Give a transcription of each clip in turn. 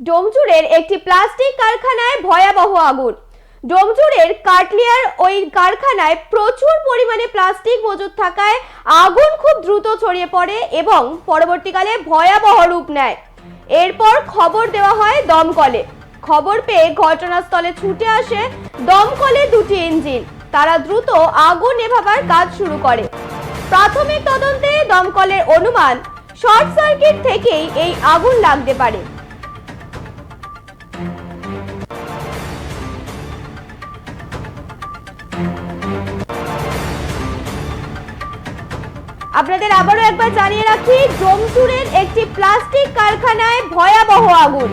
ডোমজুড়ের একটি প্লাস্টিক কারখানায় ভয়াবহ আগুন। ডোমজুড়ের কাটলিয়ার ওই কারখানায় প্রচুর পরিমাণে প্লাস্টিক মজুদ থাকায় আগুন খুব দ্রুত ছড়িয়ে পড়ে এবং পরবর্তীকালে ভয়াবহ রূপ নেয়। এরপর খবর দেওয়া হয় দমকলে। খবর পেয়ে ঘটনাস্থলে ছুটে আসে দমকলে দুটি ইঞ্জিন। তারা দ্রুত আগুন নেভাবার কাজ শুরু করে। প্রাথমিক তদন্তে দমকলের অনুমান শর্ট সার্কিট থেকেই এই আগুন লাগতে পারে। আপনাদের আবারও একবার জানিয়ে রাখি ডোমচুরের একটি প্লাস্টিক কারখানায় ভয়াবহ আগুন।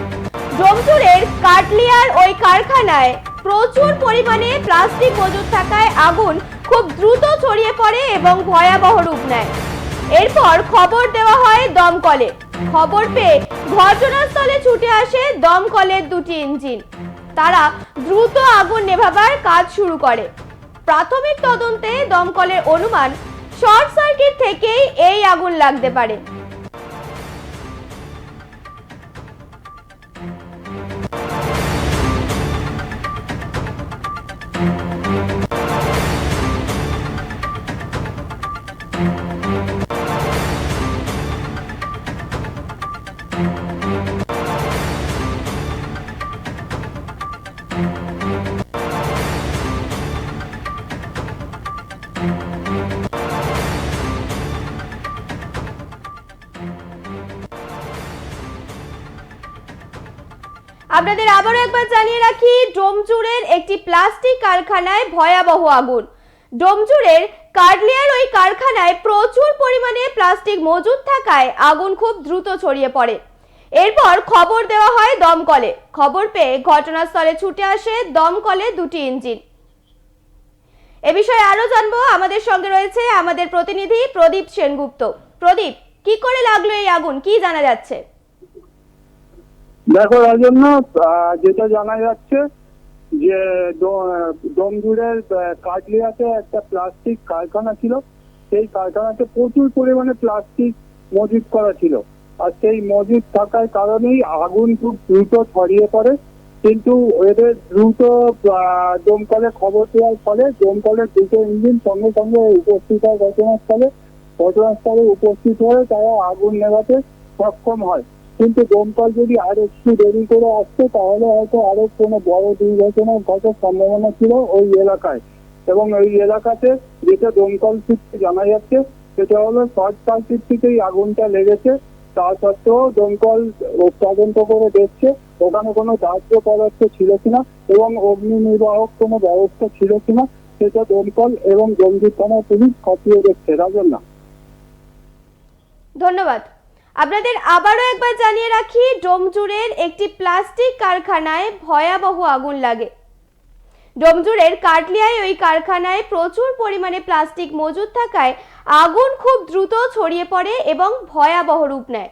ডোমচুরের কাটলিয়ার ওই কারখানায় প্রচুর পরিমাণে প্লাস্টিক মজুদ থাকায় আগুন খুব দ্রুত ছড়িয়ে পড়ে এবং ভয়াবহ রূপ নেয়। এরপর খবর দেওয়া হয় দমকলে। খবর পেয়ে ঘটনাস্থলে ছুটে আসে দমকলের দুটি ইঞ্জিন। তারা দ্রুত আগুন নেভাবার কাজ শুরু করে। প্রাথমিক তদন্তে দমকলের অনুমান শর্ট সার্কিট থেকেই এই আগুন লাগতে পারে। আপনাদের আবারও একবার জানিয়ে রাখি ডোমচুরের একটি প্লাস্টিক কারখানায় ভয়াবহ আগুন। ডোমচুরের কার্ডলিয়ার ওই কারখানায় প্রচুর পরিমাণে প্লাস্টিক মজুদ থাকায় আগুন খুব দ্রুত ছড়িয়ে পড়ে। এরপর খবর দেওয়া হয় দমকলে। খবর পেয়ে ঘটনাস্থলে ছুটে আসে দমকলে দুটি ইঞ্জিন। এ বিষয়ে আরও জানব। আমাদের সঙ্গে রয়েছে আমাদের প্রতিনিধি প্রদীপ সেনগুপ্ত। প্রদীপ, কি করে লাগল এই আগুন? কি জানা যাচ্ছে? দেখো রাজন্য আহ, যেটা জানা যাচ্ছে যে আহ, কাটলিয়াতে একটা প্লাস্টিক কারখানা ছিল। সেই কারখানাতে প্রচুর পরিমাণে প্লাস্টিক মজুদ করা ছিল। আর সেই মজুদ থাকার কারণেই আগুন খুব দ্রুত ছড়িয়ে পড়ে। কিন্তু এদের দ্রুত দমকলে খবর দেওয়ার ফলে দমকলের দুটো ইঞ্জিন সঙ্গে সঙ্গে উপস্থিত হয় ঘটনাস্থলে ঘটনাস্থলে উপস্থিত হয়ে তারা আগুন নেভাতে সক্ষম হয়। কিন্তু দমকল যদি আর একটু দেরি করে আসতো, তাহলে হয়তো আরও কোনো বড় দুর্ঘটনা ঘটার সম্ভাবনা ছিল ওই এলাকায়। এবং ওই এলাকাতে যেটা দমকল সূত্রে জানা যাচ্ছে, সেটা হলো শর্ট সার্কিট থেকেই আগুনটা লেগেছে। তা সত্ত্বেও দমকল তদন্ত করে দেখছে, ওখানে কোনো দাহ্য পদার্থ ছিল কিনা এবং অগ্নি নির্বাহক কোনো ব্যবস্থা ছিল কিনা, সেটা দমকল এবং জঙ্গি থানার পুলিশ খতিয়ে দেখছে। রাজন্না ধন্যবাদ। আপনাদের আবারও একবার জানিয়ে রাখি, ডোমজুরের একটি প্লাস্টিক কারখানায় ভয়াবহ আগুন লাগে। ডোমজুরের কাটলিয়ায় ওই কারখানায় প্রচুর পরিমাণে প্লাস্টিক মজুদ থাকায় আগুন খুব দ্রুত ছড়িয়ে পড়ে এবং ভয়াবহ রূপ নেয়।